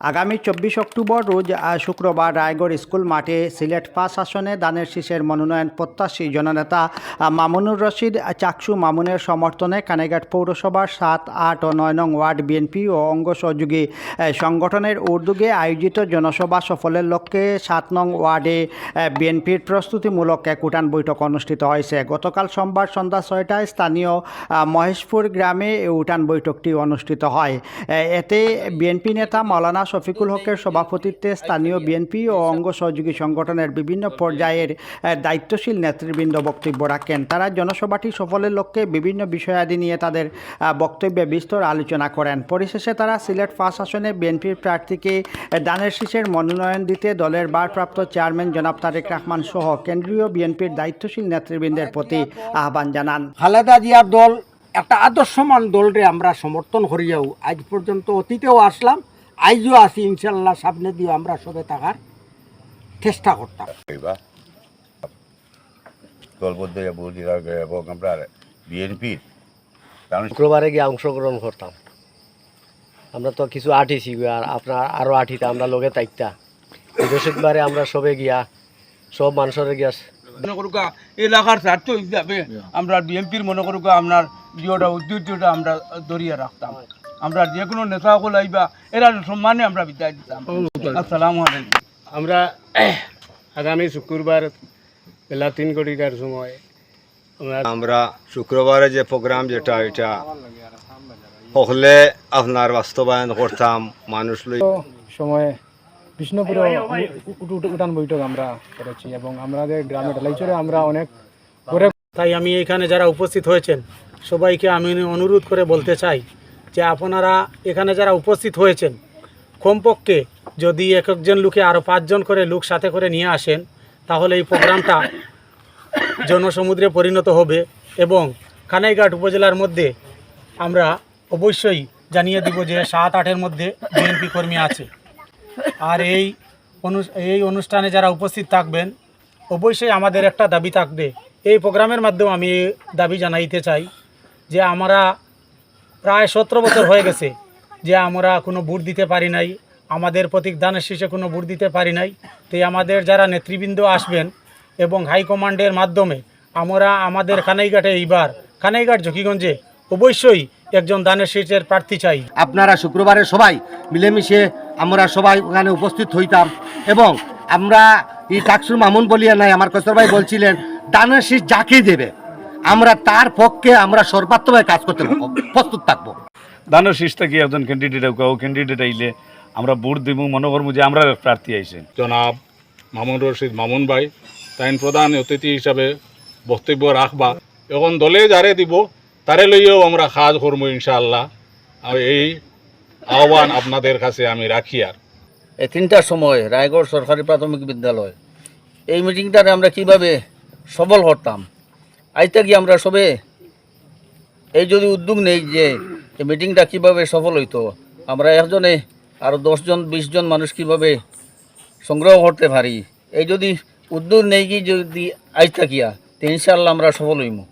আগামী চব্বিশ অক্টোবর রোজ শুক্রবার রায়গড় স্কুল মাঠে সিলেট পাঁচ আসনে দানের শীষের মনোনয়ন প্রত্যাশী জননেতা মামুনুর রশিদ চাকসু মামুনের সমর্থনে কানেঘাট পৌরসভার সাত, আট ও নয় নং ওয়ার্ড বিএনপি ও অঙ্গ সহযোগী সংগঠনের উদ্যোগে আয়োজিত জনসভা সফলের লক্ষ্যে সাত নং ওয়ার্ডে বিএনপির প্রস্তুতিমূলক এক উঠান বৈঠক অনুষ্ঠিত হয়েছে। গতকাল সোমবার সন্ধ্যা ছয়টায় স্থানীয় মহেশপুর গ্রামে উঠান বৈঠকটি অনুষ্ঠিত হয়। এতে বিএনপি নেতা মাওলানা শফিকুল হকের সভাপতিত্বে স্থানীয় বিএনপি ও অঙ্গ সহযোগী সংগঠনের বিভিন্ন পর্যায়ের দায়িত্বশীল নেতৃবৃন্দ বক্তব্য রাখেন। তারা জনসভাটি সফলের লক্ষ্যে বিভিন্ন বিষয়াদি নিয়ে তাদের বক্তব্যে বিস্তর আলোচনা করেন। পরিশেষে তারা সিলেট ফার্স্ট আসনে বিএনপির প্রার্থীকে দানের শীষের মনোনয়ন দিতে দলের ভারপ্রাপ্ত চেয়ারম্যান জনাব তারেক রহমান সহ কেন্দ্রীয় বিএনপির দায়িত্বশীল নেতৃবৃন্দের প্রতি আহ্বান জানান। খালেদা জিয়ার দল একটা আদর্শমান দলরে আমরা সমর্থন করিয়াও আজ পর্যন্ত অতীতেও আসলাম। আইজও আসি ইনশাল্লাহ সামনে দিয়ে আমরা সবে থাকার চেষ্টা করতাম। দলবদ্ধ এবং আমরা বিএনপির শুক্রবারে গিয়ে অংশগ্রহণ করতাম। আমরা তো কিছু আঠিছি আর আপনার আরও আঠিতে আমরা লগে তাইতা। বৃহস্পতিবারে আমরা সবে গিয়া সব মানুষের গিয়া মনে করুকা এলাকার স্বার্থ হিসাবে আমরা বিএনপির মনে করুক আপনার জিওটা ঐতিহ্যটা আমরা দরিয়া রাখতাম। আমরা যে কোনো নেতা সকল আইবা এরা সম্মানে আমরা বিদায় দিতাম। আসসালামু আলাইকুম। আমরা আগামী শুক্রবার বেলা তিন ঘটিকার সময় আমরা শুক্রবারে যে প্রোগ্রাম যেটা এটা হলে আপনার বাস্তবায়ন করতাম মানুষ লই সময়ে বিষ্ণুপুরে উঠান বৈঠক আমরা করেছি এবং আমাদের গ্রামে ঢালাইচরে আমরা অনেক করে তাই আমি এখানে যারা উপস্থিত হয়েছেন সবাইকে আমি অনুরোধ করে বলতে চাই যে আপনারা এখানে যারা উপস্থিত হয়েছেন, কমপক্ষে যদি এক একজন লোকে আরও পাঁচজন করে লোক সাথে করে নিয়ে আসেন, তাহলে এই প্রোগ্রামটা জনসমুদ্রে পরিণত হবে এবং কানাইঘাট উপজেলার মধ্যে আমরা অবশ্যই জানিয়ে দিব যে সাত আটের মধ্যে বিএনপি কর্মী আছে। আর এই অনু, এই অনুষ্ঠানে যারা উপস্থিত থাকবেন, অবশ্যই আমাদের একটা দাবি থাকবে। এই প্রোগ্রামের মাধ্যমে আমি দাবি জানাইতে চাই যে আমরা প্রায় সতেরো বছর হয়ে গেছে যে আমরা কোনো ভোট দিতে পারি নাই, আমাদের প্রতীক দানের শেষে কোনো ভোট দিতে পারি নাই। তাই আমাদের যারা নেতৃবৃন্দ আসবেন এবং হাইকমান্ডের মাধ্যমে আমরা আমাদের কানাইঘাটে এইবার কানাইঘাট ঝুঁকিগঞ্জে অবশ্যই একজন দানের শীষের প্রার্থী চাই। আপনারা শুক্রবারে সবাই মিলেমিশে আমরা সবাই ওখানে উপস্থিত হইতাম এবং আমরা এই টাকসুর মামুন বলিয়া নাই, আমার কসর ভাই বলছিলেন, দানের শীষ যাকেই দেবে। আমরা তার পক্ষে আমরা সর্বাত্মভাবে কাজ করতে প্রস্তুত থাকব। দানের শীষ থেকে একজন ক্যান্ডিডেট ও ক্যান্ডিডেট আইলে আমরা ভোট দিব মনে করব যে আমরা প্রার্থী আইছে জনাব মামুন রশিদ মামুন ভাই তাইন প্রধান অতিথি হিসাবে বক্তব্য রাখবা। এখন দলে যারে দিব তারে লইয়েও আমরা কাজ করব ইনশাআল্লাহ। আর এই আহ্বান আপনাদের কাছে আমি রাখি আর। এই তিনটার সময় রায়গড় সরকারি প্রাথমিক বিদ্যালয় এই মিটিংটারে আমরা কীভাবে সফল করতাম আইতে থেকে আমরা সবে? এই যদি উদ্যোগ নেই যে মিটিংটা কীভাবে সফল হইতো, আমরা একজনে আরও দশজন, বিশজন মানুষ কীভাবে সংগ্রহ করতে পারি? এই যদি উদ্যোগ নেই কি যদি আজ থাকিয়া তো ইনশাল্লাহ আমরা সফল হইমু।